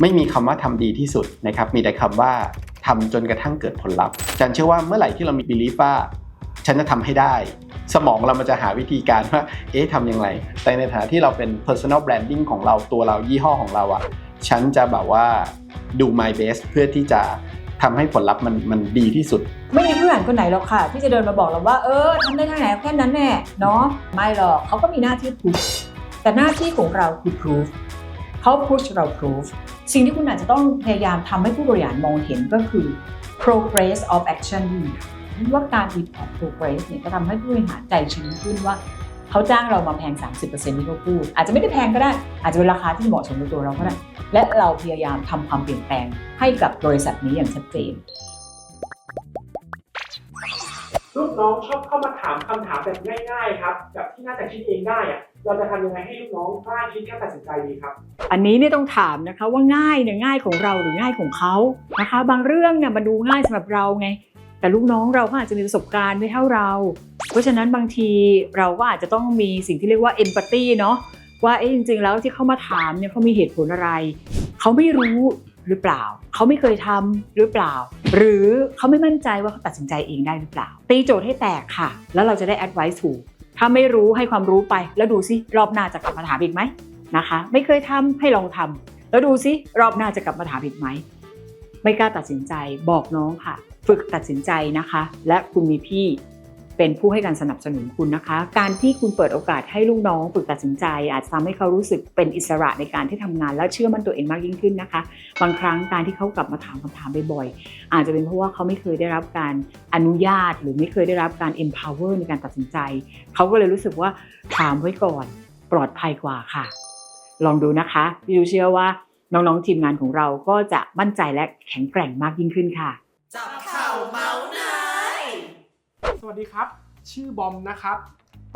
ไม่มีคำว่าทำดีที่สุดนะครับมีแต่คำว่าทำจนกระทั่งเกิดผลลัพธ์จารย์เชื่อว่าเมื่อไหร่ที่เรามี belief ว่าฉันจะทำให้ได้ สมองเรามันจะหาวิธีการว่าเอ๊ะทำยังไงแต่ในฐานะที่เราเป็น personal branding ของเราตัวเรายี่ห้อของเราอะฉันจะแบบว่าดู my best เพื่อที่จะทำให้ผลลัพธ์มันมันดีที่สุด ไม่มีผู้บริหารคนไหนหรอกค่ะ ที่จะเดินมาบอกเราว่าเออทำได้ท่าไหร่แค่นั้นแน่เนาะไม่หรอกเขาก็มีหน้าที่ push แต่หน้าที่ของเราคือ proof เขา push เรา proof สิ่งที่คุณอาจจะต้องพยายามทำให้ผู้บริหารมองเห็นก็คือ progress of action ว่าการ report progress เนี่ยจะทำให้ผู้บริหารใจชื้นขึ้นว่าเขาจ้างเรามาแพง 30%ที่เขาพูด อาจจะไม่ได้แพงก็ได้ อาจจะเป็นราคาที่เหมาะสมกับตัวเราก็ได้ และเราพยายามทำความเปลี่ยนแปลงให้กับบริษัทนี้อย่างชัดเจนลูกน้องชอบเข้ามาถามคำถามแบบง่าย ๆ ครับ แบบที่น่าจะคิดเองได้อะ เราจะทำยังไงให้ลูกน้องกล้าคิดกล้าตัดสินใจดีครับ อันนี้เนี่ยต้องถามนะคะว่าง่ายเนี่ยง่ายของเราหรือง่ายของเขานะคะ บางเรื่องเนี่ยมันดูง่ายสำหรับเราไง แต่ลูกน้องเราก็อาจจะมีประสบการณ์ไม่เท่าเรา เพราะฉะนั้นบางทีเราก็อาจจะต้องมีสิ่งที่เรียกว่า empathy เนาะว่าเอ๊ะจริง ๆ แล้วที่เขามาถามเนี่ยเขามีเหตุผลอะไร เขาไม่รู้หรือเปล่า เขาไม่เคยทำหรือเปล่า หรือเขาไม่มั่นใจว่าเขาตัดสินใจเองได้หรือเปล่า ตีโจทย์ให้แตกค่ะ แล้วเราจะได้ advice ถูก ถ้าไม่รู้ให้ความรู้ไป แล้วดูซิรอบหน้าจะกลับมาถามอีกไหมนะคะ ไม่เคยทำให้ลองทำแล้วดูซิรอบหน้าจะกลับมาถามอีกไหมไม่กล้าตัดสินใจบอกน้องค่ะ ฝึกตัดสินใจนะคะ และคุณมีพี่ เป็นผู้ให้การสนับสนุนคุณนะคะ การที่คุณเปิดโอกาสให้ลูกน้องฝึกตัดสินใจ อาจจะทำให้เขารู้สึกเป็นอิสระในการที่ทำงาน และเชื่อมั่นตัวเองมากยิ่งขึ้นนะคะ บางครั้งการที่เขากลับมาถามคำถามบ่อยๆอาจจะเป็นเพราะว่าเขาไม่เคยได้รับการอนุญาต หรือไม่เคยได้รับการ empower ในการตัดสินใจ เขาก็เลยรู้สึกว่าถามไว้ก่อนปลอดภัยกว่าค่ะ ลองดูนะคะพี่ดูเชื่อว่าน้องๆทีมงานของเราก็จะมั่นใจและแข็งแกร่งมากยิ่งขึ้นค่ะ สวัสดีครับ ชื่อบอมนะครับ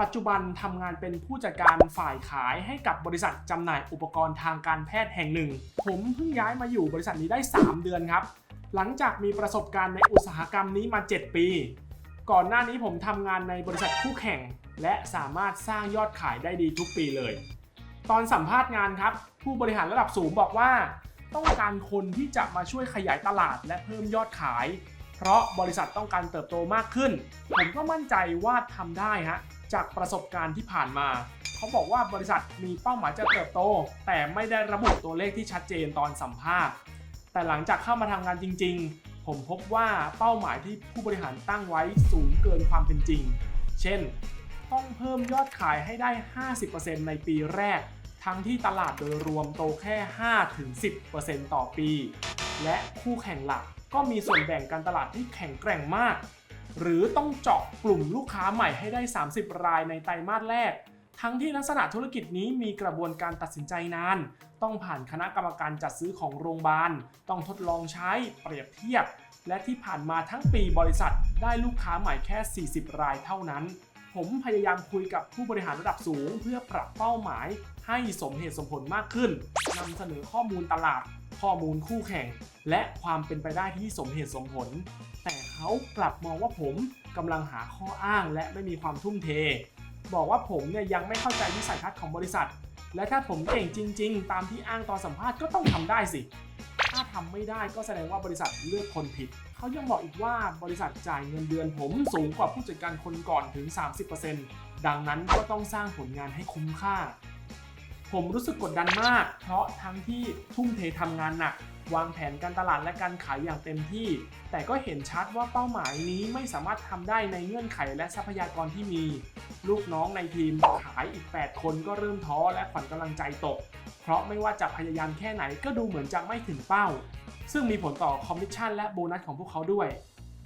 ปัจจุบันทำงานเป็นผู้จัดการฝ่ายขายให้กับบริษัทจำหน่ายอุปกรณ์ทางการแพทย์แห่งหนึ่ง ผมเพิ่งย้ายมาอยู่บริษัทนี้ได้ 3 เดือนครับ หลังจากมีประสบการณ์ในอุตสาหกรรมนี้มา 7 ปี ก่อนหน้านี้ผมทำงานในบริษัทคู่แข่ง และสามารถสร้างยอดขายได้ดีทุกปีเลย ตอนสัมภาษณ์งานครับ ผู้บริหารระดับสูงบอกว่า ต้องการคนที่จะมาช่วยขยายตลาดและเพิ่มยอดขาย เพราะบริษัทต้องการเติบโตมากขึ้น ผมก็มั่นใจว่าทำได้ฮะจากประสบการณ์ที่ผ่านมา เขาบอกว่าบริษัทมีเป้าหมายจะเติบโต แต่ไม่ได้ระบุตัวเลขที่ชัดเจนตอนสัมภาษณ์ แต่หลังจากเข้ามาทำงานจริง ๆ ผมพบว่าเป้าหมายที่ผู้บริหารตั้งไว้สูงเกินความเป็นจริง เช่น ต้องเพิ่มยอดขายให้ได้ 50%ในปีแรก ทั้งที่ตลาดโดยรวมโตแค่ 5-10%ต่อปี และคู่แข่งหลัก ก็มีส่วนแบ่งการตลาดที่แข็งแกร่งมาก หรือต้องเจาะกลุ่มลูกค้าใหม่ให้ได้ 30 รายในไตรมาสแรก ทั้งที่ลักษณะธุรกิจนี้มีกระบวนการตัดสินใจนาน ต้องผ่านคณะกรรมการจัดซื้อของโรงพยาบาล ต้องทดลองใช้เปรียบเทียบ และที่ผ่านมาทั้งปีบริษัทได้ลูกค้าใหม่แค่ 40 รายเท่านั้นผมพยายามคุยกับผู้บริหารระดับสูง เพื่อปรับเป้าหมายให้สมเหตุสมผลมากขึ้นนำเสนอข้อมูลตลาด ข้อมูลคู่แข่ง และความเป็นไปได้ที่สมเหตุสมผล แต่เขากลับมองว่าผมกำลังหาข้ออ้างและไม่มีความทุ่มเท บอกว่าผมเนี่ยยังไม่เข้าใจวิสัยทัศน์ของบริษัท และถ้าผมเก่งจริง ๆ ตามที่อ้างตอนสัมภาษณ์ก็ต้องทำได้สิ ถ้าทำไม่ได้ก็แสดงว่าบริษัทเลือกคนผิด เขายังบอกอีกว่าบริษัทจ่ายเงินเดือนผมสูงกว่าผู้จัดการคนก่อนถึง 30%ดังนั้นก็ต้องสร้างผลงานให้คุ้มค่า ผมรู้สึกกดดันมาก เพราะทั้งที่ทุ่มเททำงานหนัก วางแผนการตลาดและการขายอย่างเต็มที่ แต่ก็เห็นชัดว่าเป้าหมายนี้ไม่สามารถทำได้ในเงื่อนไขและทรัพยากรที่มี ลูกน้องในทีมขายอีก 8 คนก็เริ่มท้อและขวัญกำลังใจตก เพราะไม่ว่าจะพยายามแค่ไหนก็ดูเหมือนจะไม่ถึงเป้า ซึ่งมีผลต่อคอมมิชชั่นและโบนัสของพวกเขาด้วย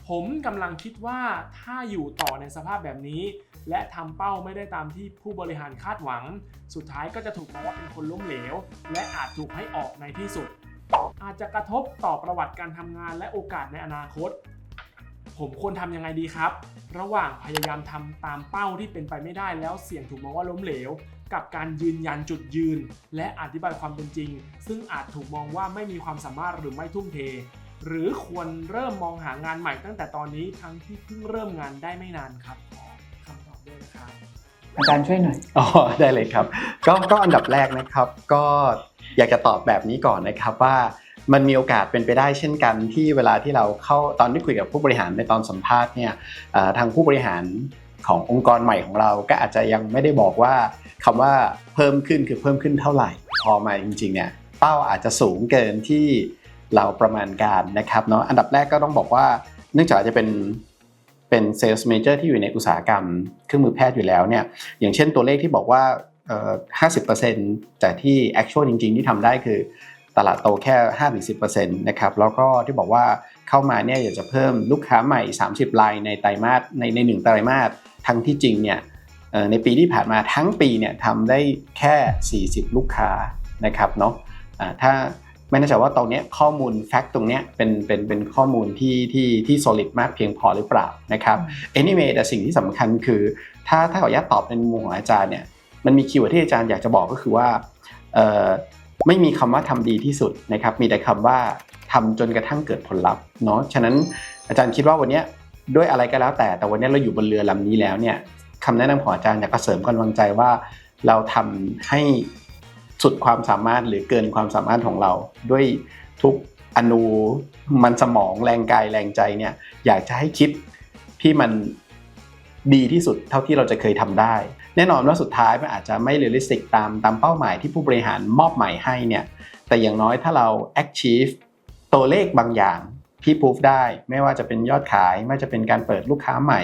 ผมกำลังคิดว่าถ้าอยู่ต่อในสภาพแบบนี้ และทำเป้าไม่ได้ตามที่ผู้บริหารคาดหวัง สุดท้ายก็จะถูกมองว่าเป็นคนล้มเหลว และอาจถูกให้ออกในที่สุด อาจจะกระทบต่อประวัติการทำงานและโอกาสในอนาคต ผมควรทำยังไงดีครับ ระหว่างพยายามทำตามเป้าที่เป็นไปไม่ได้แล้วเสี่ยงถูกมองว่าล้มเหลว กับการยืนยันจุดยืน และอธิบายความเป็นจริง ซึ่งอาจถูกมองว่าไม่มีความสามารถหรือไม่ทุ่มเท หรือควรเริ่มมองหางานใหม่ตั้งแต่ตอนนี้ทั้งที่เพิ่งเริ่มงานได้ไม่นานครับขอคำตอบด้วยนะครับอาจารย์ช่วยหน่อย อ๋อได้เลยครับก็ก็อันดับแรกนะครับ ก็อยากจะตอบแบบนี้ก่อนนะครับว่ามันมีโอกาสเป็นไปได้เช่นกันที่เวลาที่เราเข้าตอนที่คุยกับผู้บริหารในตอนสัมภาษณ์เนี่ยเอ่อทางผู้บริหารขององค์กรใหม่ของเราก็อาจจะยังไม่ได้บอกว่าคำว่าเพิ่มขึ้นคือเพิ่มขึ้นเท่าไหร่ พอมาจริงๆเนี่ยเป้าอาจจะสูงเกินที่ เราประมาณการนะครับเนาะอันดับแรกก็ต้องบอกว่าเนื่องจากจะเป็นเป็น sales major ที่อยู่ในอุตสาหกรรมเครื่องมือแพทย์อยู่แล้วเนี่ยอย่างเช่นตัวเลขที่บอกว่า50%จากที่ actual จริง ๆ ที่ทำได้คือตลาดโตแค่ 5-10%นะครับแล้วก็ที่บอกว่าเข้ามาเนี่ยอยากจะเพิ่มลูกค้าใหม่ 30รายในไตรมาสในในหนึ่งไตรมาสทั้งที่จริงเนี่ยในปีที่ผ่านมาทั้งปีเนี่ยทำได้แค่ 40 ลูกค้านะครับเนาะถ้า ไม่แน่ใจว่าตรงเนี้ยข้อมูลแฟกต์ตรงเนี้ยเป็นเป็นเป็นข้อมูลที่ที่ที่ solid มากเพียงพอหรือเปล่านะครับ anyway แต่สิ่งที่สำคัญคือ ถ้าถ้าขออนุญาตตอบในมุมของอาจารย์เนี่ยมันมีคีย์เวิร์ดที่อาจารย์อยากจะบอกก็คือว่าเอ่อไม่มีคำว่าทำดีที่สุดนะครับมีแต่คำว่าทำจนกระทั่งเกิดผลลัพธ์เนาะฉะนั้นอาจารย์คิดว่าวันเนี้ยด้วยอะไรก็แล้วแต่แต่วันเนี้ยเราอยู่บนเรือลำนี้แล้วเนี่ยคำแนะนำของอาจารย์อยากจะเสริมกำลังใจว่า เราทำให้ สุดความสามารถหรือเกินความสามารถของเรา ด้วยทุกอนูมันสมองแรงกายแรงใจเนี่ยอยากจะให้คิดที่มันดีที่สุดเท่าที่เราจะเคยทำได้ แน่นอนว่าสุดท้ายมันอาจจะไม่เรียลลิสติกตามตามเป้าหมายที่ผู้บริหารมอบหมายให้เนี่ยแต่อย่างน้อยถ้าเรา achieve ตัวเลขบางอย่างที่พูฟได้ไม่ว่าจะเป็นยอดขาย ไม่ว่าจะเป็นการเปิดลูกค้าใหม่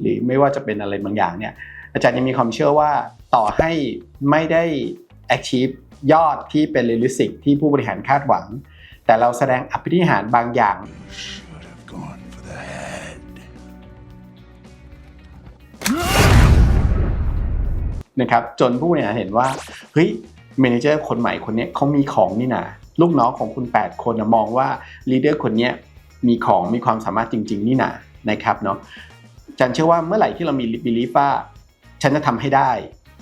หรือไม่ว่าจะเป็นอะไรบางอย่างเนี่ยอาจารย์ยังมีความเชื่อว่าต่อให้ไม่ได้ achieve ยอดที่เป็นเรียลลิสติกที่ผู้บริหารคาดหวัง แต่เราแสดงอภินิหารบางอย่าง Should have gone for the head. นะครับ จนผู้บริหารเห็นว่า เฮ้ยเมเนเจอร์คนใหม่คนเนี้ยเขามีของนี่นาลูกน้องของคุณ 8 คนนะมองว่าลีดเดอร์คนเนี้ยมีของมีความสามารถจริง ๆ นี่นานะครับเนาะจันเชื่อว่าเมื่อไหร่ที่เรามีบิลีฟว่าฉันจะทำให้ได้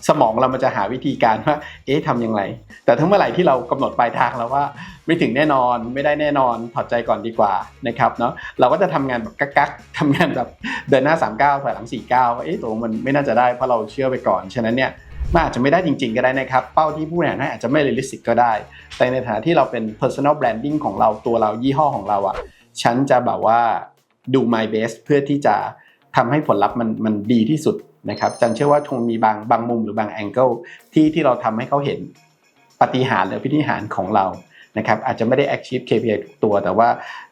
สมองเรามันจะหาวิธีการว่า เอ๊ะทำยังไง แต่ทั้งเมื่อไหร่ที่เรากำหนดปลายทางแล้วว่าไม่ถึงแน่นอนไม่ได้แน่นอนถอดใจก่อนดีกว่านะครับเนาะเราก็จะทำงานแบบกักๆทำงานแบบเดินหน้า 39ถอยหลัง 49ว่าเอ๊ะตัวมันไม่น่าจะได้เพราะเราเชื่อไปก่อนฉะนั้นเนี่ยมันอาจจะไม่ได้จริง ๆ ก็ได้นะครับ เป้าที่ผู้บริหารให้อาจจะไม่เรียลลิสติกก็ได้ แต่ในฐานะที่เราเป็น personal branding ของเราตัวเรายี่ห้อของเราอะ่ะฉันจะแบบว่าดู my best เพื่อที่จะทำให้ผลลัพธ์มันมันดีที่สุด นะครับจันเชื่อว่าคงมีบางบางมุมหรือบางแองเกิลที่ที่เราทำให้เขาเห็นปฏิหารหรือพิธีหารของเรานะครับอาจจะไม่ได้ achieve KPI ทุกตัว แต่ว่า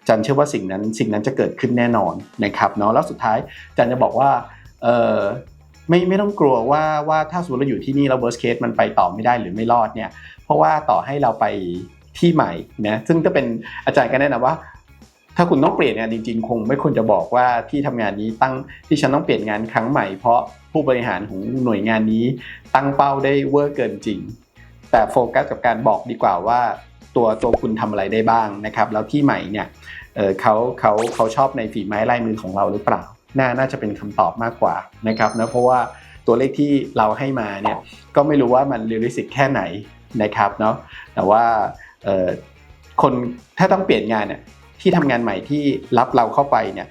จันเชื่อว่าสิ่งนั้นสิ่งนั้นจะเกิดขึ้นแน่นอนนะครับเนาะแล้วสุดท้ายจันจะบอกว่าเออไม่ไม่ต้องกลัวว่าว่าถ้าสมมติเราอยู่ที่นี่แล้ว worst case มันไปต่อไม่ได้หรือไม่รอดเนี่ยเพราะว่าต่อให้เราไปที่ใหม่นะซึ่งก็เป็นอาจารย์ก็แนะนำว่า ถ้าคุณต้องเปลี่ยนงานจริง ๆ คงไม่ควรจะบอกว่าที่ทำงานนี้ตั้งที่ฉันต้องเปลี่ยนงานครั้งใหม่เพราะผู้บริหารของหน่วยงานนี้ตั้งเป้าได้เวอร์เกินจริง แต่โฟกัสกับการบอกดีกว่าว่าตัวตัวคุณทำอะไรได้บ้างนะครับ แล้วที่ใหม่เนี่ยเเขาเขาเขาชอบในฝีไม้ลายมือของเราหรือเปล่า น่าน่าจะเป็นคำตอบมากกว่านะครับนะเพราะว่าตัวเลขที่เราให้มาเนี่ยก็ไม่รู้ว่ามันเรียลลิสติกแค่ไหนนะครับเนาะแต่ว่าคนถ้าต้องเปลี่ยนงานเนี่ย ที่ทำงานใหม่ที่รับเราเข้าไปเนี่ย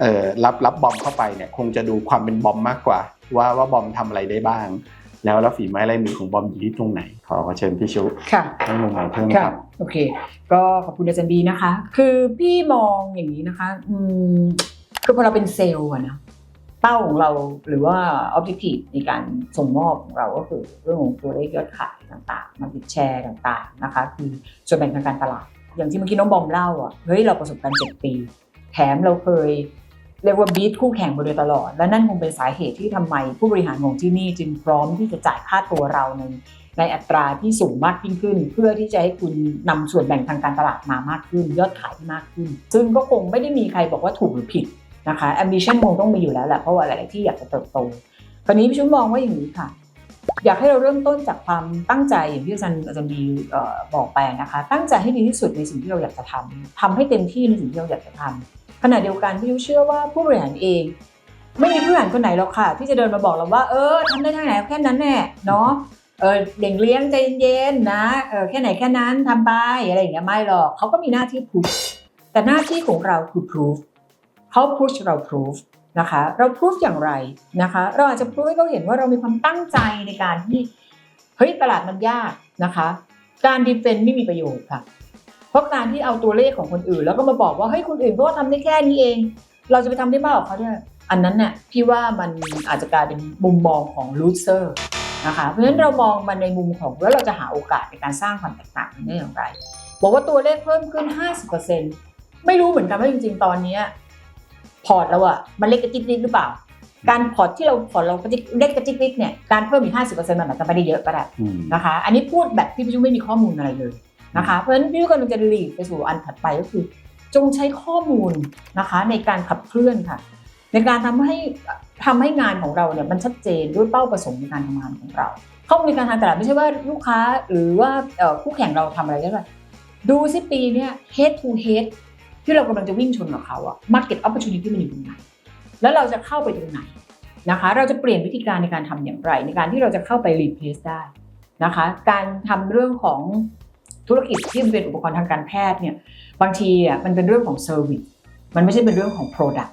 เอ่อรับรับบอมเข้าไปเนี่ยคงจะดูความเป็นบอมมากกว่า ว่าว่าบอมทำอะไรได้บ้าง แล้วแล้วฝีไม้ลายมือของบอมอยู่ที่ตรงไหน ขอขอเชิญพี่ชุค่ะให้มุมมองเพิ่มคค่ะรับโอเค ก็ขอบคุณอาจารย์บีนะคะ คือพี่มองอย่างนี้นะคะอืมคือพอเราเป็นเซลล์อะนะเป้าของเราหรือว่า objective ในการส่งมอบของเราก็คือเรื่องของตัวเลขยอดขายต่างๆมาติดแชร์ต่างๆนะคะ คือส่วนแบ่งทางการตลาด อย่างที่เมื่อกี้น้องบอมเล่าอะเฮ้ยเราประสบการณ์เจ็ดปี แถมเราเคยเรียกว่าบีทคู่แข่งมาโดยตลอด และนั่นคงเป็นสาเหตุที่ทำไมผู้บริหารของที่นี่จึงพร้อมที่จะจ่ายค่าตัวเราในในอัตราที่สูงมากยิ่งขึ้น เพื่อที่จะให้คุณนำส่วนแบ่งทางการตลาดมามากขึ้น ยอดขายที่มากขึ้น ซึ่งก็คงไม่ได้มีใครบอกว่าถูกหรือผิดนะคะ ambition คงต้องมีอยู่แล้วแหละเพราะว่าหลาย ๆ ที่อยากจะเติบโตคราวนี้พี่ชุมมองว่าอย่างนี้ค่ะ อยากให้เราเริ่มต้นจากความตั้งใจอย่างที่อาจารย์อาจารย์บีบอกไปนะคะ ตั้งใจให้ดีที่สุดในสิ่งที่เราอยากจะทำทำให้เต็มที่ในสิ่งที่เราอยากจะทำขณะเดียวกันพี่ยุ้ยเชื่อว่าผู้บริหารเอง ไม่มีผู้บริหารคนไหนหรอกค่ะ ที่จะเดินมาบอกเราว่า เออทำได้เท่ไหนแค่นั้นแน่เนาะเออเด่งเลี้ยงใจเย็นๆนะเออแค่ไหนแค่นั้นทำไปอะไรอย่างเงี้ยไม่หรอกเขาก็มีหน้าที่ push แต่หน้าที่ของเราคือ proof เขา push เรา proof นะคะ เราพ o ู f อย่างไรนะคะ เราอาจจะพ o ู f ให้เขาเห็นว่าเรามีความตั้งใจในการที่เฮ้ยตลาดมันยากนะคะ การดีเฟนต์ไม่มีประโยชน์ค่ะ เพราะการที่เอาตัวเลขของคนอื่น แล้วก็มาบอกว่าเฮ้ยคนอื่นก็ทำได้แค่นี้เอง เราจะไปทำได้มากกว่าเขาเนี่ยอันนั้นเนี่ยพี่ว่ามันอาจจะกลายเป็นมุมมองของลูเซอร์นะคะ เพราะฉะนั้นเรามองมันในมุมของว่าเราจะหาโอกาสในการสร้างความแตกต่างได้อย่างไร บอกว่าตัวเลขเพิ่มขึ้น 50%ไม่รู้เหมือนกันว่าจริง ๆ ตอนนี้ พอร์ตเราอะมันเล็กกระจิกนิดหรือเปล่า การพอร์ตที่เราพอร์ตเรากระจิกเล็กกระจิกนิดเนี่ยการเพิ่มอีก50%มันอาจจะไม่ได้เยอะก็ได้อืมนะคะ อันนี้พูดแบบที่พี่ชูไม่มีข้อมูลอะไรเลยนะคะเพราะฉะนั้นพี่ชูกำลังจะหลีกไปสู่อันถัดไปก็คือ จงใช้ข้อมูลนะคะในการขับเคลื่อนค่ะ ในการทำให้ทำให้งานของเราเนี่ยมันชัดเจนด้วยเป้าประสงค์ในการทำงานของเรา ข้อมูลในการทางตลาดไม่ใช่ว่าลูกค้าหรือว่าเอ่อคู่แข่งเราทำอะไรได้ไหมดูสิปีเนี้ย head to head ที่เรากำลังจะวิ่งชนกับเขาอะ market opportunity มันอยู่ตรงไหน แล้วเราจะเข้าไปตรงไหนนะคะ เราจะเปลี่ยนวิธีการในการทำอย่างไร ในการที่เราจะเข้าไป replace ได้นะคะ การทำเรื่องของธุรกิจที่เป็นอุปกรณ์ทางการแพทย์เนี่ย บางทีอะมันเป็นเรื่องของ service มันไม่ใช่เป็นเรื่องของ product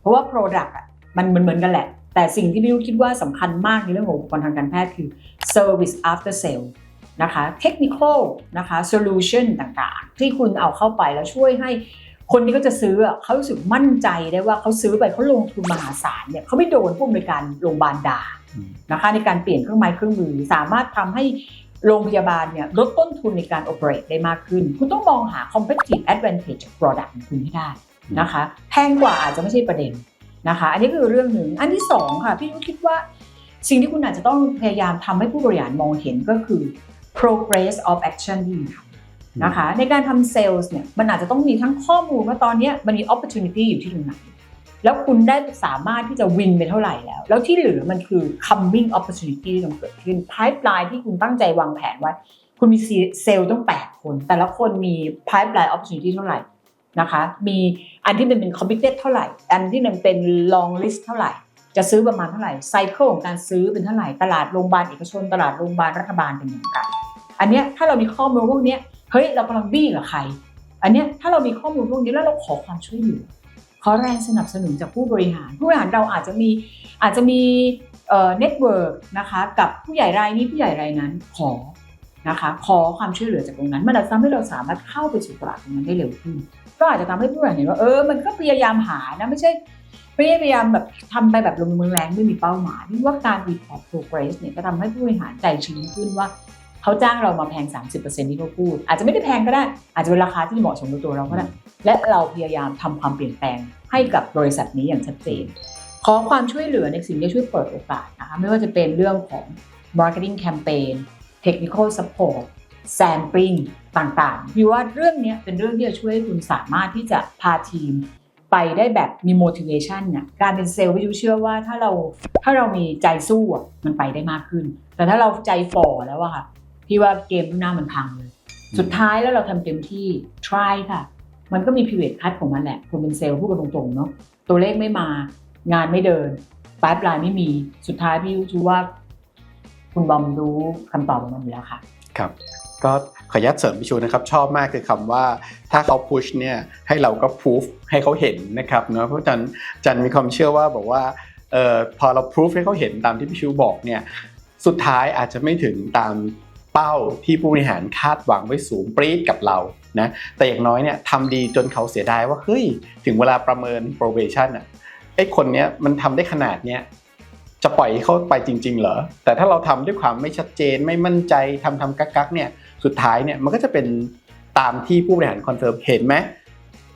เพราะว่า product อะมันเหมือนเหมือนกันแหละ แต่สิ่งที่พี่ลูกคิดว่าสำคัญมากในเรื่องของอุปกรณ์ทางการแพทย์คือ service after sale นะคะ technical นะคะ solution ต่างๆ ที่คุณเอาเข้าไปแล้วช่วยให้ คนที่เขาจะซื้ออะเขารู้สึกมั่นใจได้ว่าเขาซื้อไปเขาลงทุนมหาศาลเนี่ยเขาไม่โดนผู้อำนวยการโรงพยาบาลด่าอืมนะคะในการเปลี่ยนเครื่องไม้เครื่องมือ สามารถทำให้โรงพยาบาลเนี่ยลดต้นทุนในการ operate ได้มากขึ้น คุณต้องมองหา competitive advantage จาก product ของคุณให้ได้นะคะแพงกว่าอาจจะไม่ใช่ประเด็นนะคะ อันนี้คือเรื่องหนึ่ง อันที่สองค่ะ พี่ยุ้ยคิดว่า สิ่งที่คุณอาจจะต้องพยายามทำให้ผู้บริหารมองเห็นก็คือ progress of action ที่คุณทำ นะคะ ในการทำเซลล์เนี่ยมันอาจจะต้องมีทั้งข้อมูลว่าตอนเนี้ยมันมี opportunity อยู่ที่ตรงไหนแล้วคุณได้สามารถที่จะวินไปเท่าไหร่แล้ว แล้วที่เหลือมันคือ coming opportunity ที่ต้องเกิดขึ้น pipeline ที่คุณตั้งใจวางแผนไว้คุณมีเซลล์ต้อง 8 คน แต่ละคนมี pipeline opportunity เท่าไหร่นะคะ มีอันที่มันเป็น committed เท่าไหร่ อันที่มันเป็น long list เท่าไหร่ จะซื้อประมาณเท่าไหร่ ไซเคิลของการซื้อเป็นเท่าไหร่ ตลาดโรงพยาบาลเอกชน ตลาดโรงพยาบาลรัฐบาลเป็นอย่างไรอันเนี้ยถ้าเรามีข้อมูลพวกเนี้ย เฮ้ยเรากำลังบี้กับใคร อันเนี้ยถ้าเรามีข้อมูลพวกนี้แล้วเราขอความช่วยเหลือขอแรงสนับสนุนจากผู้บริหาร ผู้บริหารเราอาจจะมีอาจจะมีเอ่อเน็ตเวิร์กนะคะกับผู้ใหญ่รายนี้ผู้ใหญ่รายนั้นขอนะคะขอความช่วยเหลือจากตรงนั้น มันจะทำให้เราสามารถเข้าไปสู่ตลาดตรงนั้นได้เร็วขึ้น ก็อาจจะทำให้ผู้บริหารเห็นว่าเออมันก็พยายามหานะไม่ใช่ไม่ได้พยายามแบบทำไปแบบลงมือแรงไม่มีเป้าหมายที่ว่าการ report progress เนี่ยก็ทำให้ผู้บริหารใจชื้นขึ้นว่า เขาจ้างเรามาแพง 30%ที่เขาพูด อาจจะไม่ได้แพงก็ได้ อาจจะเป็นราคาที่เหมาะสมกับตัวเราก็ได้ และเราพยายามทำความเปลี่ยนแปลงให้กับบริษัทนี้อย่างชัดเจน ขอความช่วยเหลือในสิ่งที่ช่วยเปิดโอกาสนะคะไม่ว่าจะเป็นเรื่องของ marketing campaign technical support sampling ต่างๆพี่ว่าเรื่องเนี้ยเป็นเรื่องที่จะช่วยให้คุณสามารถที่จะพาทีมไปได้แบบมี motivation เนี่ยการเป็นเซลล์พี่ยูเชื่อว่าถ้าเราถ้าเรามีใจสู้อะมันไปได้มากขึ้น แต่ถ้าเราใจฝ่อแล้วอะค่ะ พี่ว่าเกมข้างหน้ามันพังเลย สุดท้ายแล้วเราทำเต็มที่ try ค่ะ มันก็มี period cut ของมันแหละคุณเป็นเซลล์พูดกันตรงๆเนาะตัวเลขไม่มา งานไม่เดินปลายปลายไม่มี สุดท้ายพี่ชูว่า คุณบอมรู้คำตอบของมันอยู่แล้วค่ะ ครับ ก็ขออนุญาตเสริมพิชูนะครับ ชอบมากคือคำว่าถ้าเขาพุชเนี่ยให้เราก็พูฟให้เขาเห็นนะครับเนาะเพราะจันจันมีความเชื่อว่าบอกว่าเอ่อพอเราพูฟให้เขาเห็นตามที่พิชูบอกเนี่ยสุดท้ายอาจจะไม่ถึงตาม เป้าที่ผู้บริหารคาดหวังไว้สูงปรี๊ดกับเรานะแต่อย่างน้อยเนี่ยทำดีจนเขาเสียดายว่าเฮ้ยถึงเวลาประเมิน probation อะไอ้คนเนี้ยมันทำได้ขนาดเนี้ยจะปล่อยเขาไปจริง ๆ เหรอ แต่ถ้าเราทำด้วยความไม่ชัดเจนไม่มั่นใจทำทำกักกักๆเนี่ยสุดท้ายเนี่ยมันก็จะเป็นตามที่ผู้บริหารคอนเฟิร์มเห็นไหม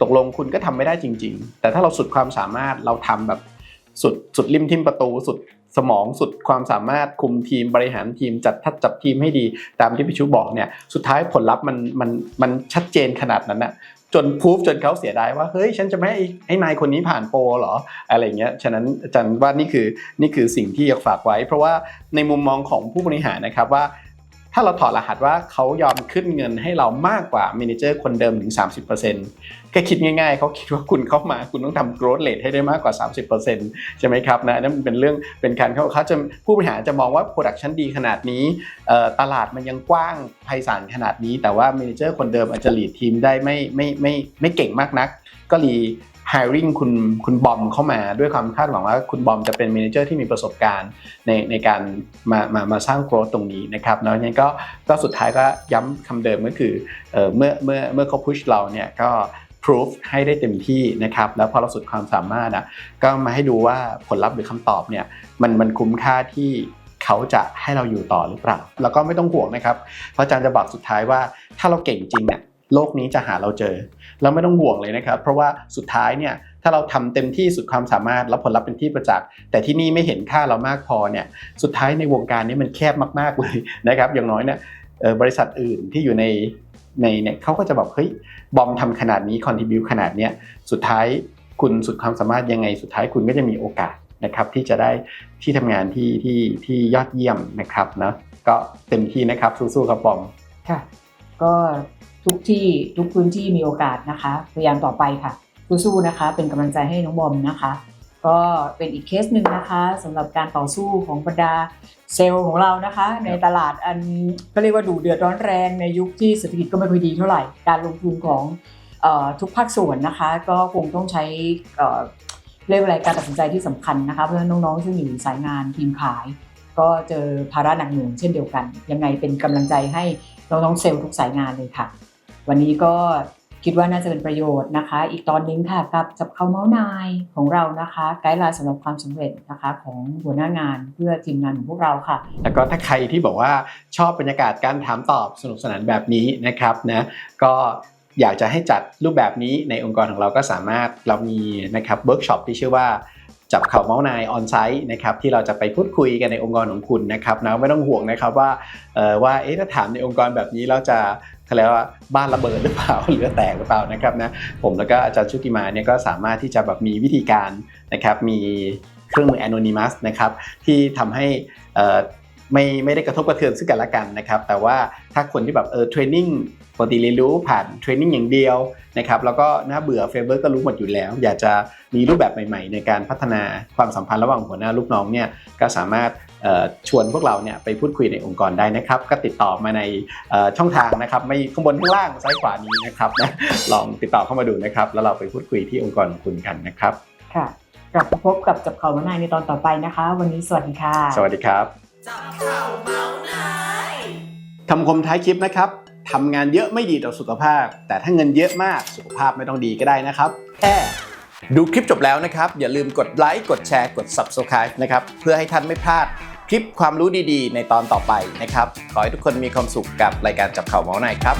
ตกลงคุณก็ทำไม่ได้จริง ๆ แต่ถ้าเราสุดความสามารถเราทำแบบสุดสุดริมทิมประตูสุด สมองสุดความสามารถคุมทีมบริหารทีมจัดทัดจับทีมให้ดี ตามที่พี่ชูบอกเนี่ยสุดท้ายผลลัพธ์มันมันมันชัดเจนขนาดนั้นอะจนพูฟจนเขาเสียดายว่าเฮ้ยฉันจะไม่ให้ให้นายคนนี้ผ่านโปรหรออะไรเงี้ยฉะนั้นอาจารย์ว่านี่คือนี่คือสิ่งที่อยากฝากไว้ เพราะว่าในมุมมองของผู้บริหารนะครับว่า ถ้าเราถอดรหัสว่าเขายอมขึ้นเงินให้เรามากกว่า m ม n เจอร์คนเดิมถึง 30%แค่คิดง่ายๆ เขาคิดว่าคุณเข้ามาคุณต้องทำ growth rate ให้ได้มากกว่า 30%ใช่ไหมครับนะนั่นเป็นเรื่องเป็นการเขาเขาจะผู้บริหารจะมองว่า production ดีขนาดนี้ตลาดมันยังกว้างไพศาลขนาดนี้ แต่ว่า m ม n เจอร์คนเดิมอาจจะ lead ทีมได้ไม่ไม่ไม่ไม่เก่งมากนัก ก็รี hiring คุณคุณบอมเข้ามาด้วยความคาดหวังว่าคุณบอมจะเป็น manager ที่มีประสบการณ์ในในการมามามาสร้าง growth ตรงนี้นะครับแล้วงั้ก็ก็สุดท้ายก็ย้ำคำเดิมก็คือเออเมื่อเมื่อเมื่อเขา push เราเนี่ยก็ proof ให้ได้เต็มที่นะครับแล้วพอเราสุดความสามารถอะก็มาให้ดูว่าผลลัพธ์หรือคำตอบเนี่ยมันมันคุ้มค่าที่เขาจะให้เราอยู่ต่อหรือเปล่า แล้วก็ไม่ต้องห่วงนะครับเพราะอาจารย์จะบอกสุดท้ายว่าถ้าเราเก่งจริงเนี่ย โลกนี้จะหาเราเจอแล้วไม่ต้องห่วงเลยนะครับ เพราะว่าสุดท้ายเนี่ยถ้าเราทำเต็มที่สุดความสามารถแล้วผลลัพธ์เป็นที่ประจักษ์แต่ที่นี่ไม่เห็นค่าเรามากพอเนี่ยสุดท้ายในวงการนี้มันแคบมากๆเลยนะครับ อย่างน้อยเนี่ยบริษัทอื่นที่อยู่ในในเนี่ยเขาก็จะแบบเฮ้ยบอมทำขนาดนี้คอนทิบิวขนาดเนี้ยสุดท้ายคุณสุดความสามารถยังไง สุดท้ายคุณก็จะมีโอกาสนะครับ ที่จะได้ที่ทำงานที่ที่ที่ยอดเยี่ยมนะครับนะก็เต็มที่นะครับสู้ๆครับบอมค่ะก็ ทุกที่ทุกพื้นที่มีโอกาสนะคะพยายามต่อไปค่ะสู้ๆนะคะ เป็นกำลังใจให้น้องบอมนะคะ ก็เป็นอีกเคสหนึ่งนะคะสำหรับการต่อสู้ของบรรดาเซลล์ของเรานะคะ ในตลาดอันก็เรียกว่าดูเดือดร้อนแรงในยุคที่เศรษฐกิจก็ไม่ค่อยดีเท่าไหร่ การลงทุนของออทุกภาคส่วนนะคะ ก็คงต้องใช้เอ่อเรียกว่าอะไรการตัดสินใจที่สำคัญนะคะเพราะฉะนั้นน้องๆซึ่งอยู่สายงานทีมขาย ก็เจอภาระหนักหน่วงเช่นเดียวกัน ยังไงเป็นกำลังใจให้น้องๆเซลล์ทุกสายงานเลยค่ะ วันนี้ก็คิดว่าน่าจะเป็นประโยชน์นะคะ อีกตอนนึงค่ะกับจับเขาเมาส์นายของเรานะคะ ไกด์ไลน์สำหรับความสำเร็จนะคะ ของหัวหน้างานเพื่อทีมงานของพวกเราค่ะ แล้วก็ถ้าใครที่บอกว่าชอบบรรยากาศการถามตอบสนุกสนานแบบนี้นะครับนะก็อยากจะให้จัดรูปแบบนี้ในองค์กรของเราก็สามารถเรามีนะครับเวิร์กช็อปที่ชื่อว่าจับเข่าเมาส์นายออนไซต์นะครับที่เราจะไปพูดคุยกันในองค์กรของคุณนะครับนะไม่ต้องห่วงนะครับว่าเออว่าเอ๊ะถ้าถามในองค์กรแบบนี้เราจะ เขาเรียกว่าบ้านระเบิดหรือเปล่าหรือแตกหรือเปล่านะครับนะผมแล้วก็อาจารย์ชุติมาเนี่ยก็สามารถที่จะแบบมีวิธีการนะครับมีเครื่องมือ anonymous นะครับที่ทำให้อ่อ ไม่ไม่ได้กระทบกระเทือนซึ่งกันและกันนะครับแต่ว่าถ้าคนที่แบบเออเทรนนิ่งปกติเรียนรู้ผ่านเทรนนิ่งอย่างเดียวนะครับแล้วก็น่าเบื่อเฟเบอร์ก็รู้หมดอยู่แล้ว อยากจะมีรูปแบบใหม่ ๆ ในการพัฒนาความสัมพันธ์ระหว่างหัวหน้าลูกน้องเนี่ยก็สามารถเอ่อชวนพวกเราเนี่ยไปพูดคุยในองค์กรได้นะครับ ก็ติดต่อมาในเอ่อช่องทางนะครับ ไม่ข้างบนข้างล่างซ้ายขวานี้นะครับนะลองติดต่อเข้ามาดูนะครับ แล้วเราไปพูดคุยที่องค์กรของคุณกันนะครับค่ะกลับมาพบกับจับเขาเมาส์นายในตอนต่อไปนะคะ วันนี้สวัสดีค่ะ สวัสดีครับ จับเข่าเมาส์นายคำคมท้ายคลิปนะครับทำงานเยอะไม่ดีต่อสุขภาพ แต่ถ้าเงินเยอะมากสุขภาพไม่ต้องดีก็ได้นะครับแค่ดูคลิปจบแล้วนะครับ อย่าลืมกดไลค์กดแชร์กด Subscribe นะครับเพื่อให้ท่านไม่พลาดคลิปความรู้ดีๆ ในตอนต่อไปนะครับ ขอให้ทุกคนมีความสุขกับรายการจับเข่าเมาส์ในครับ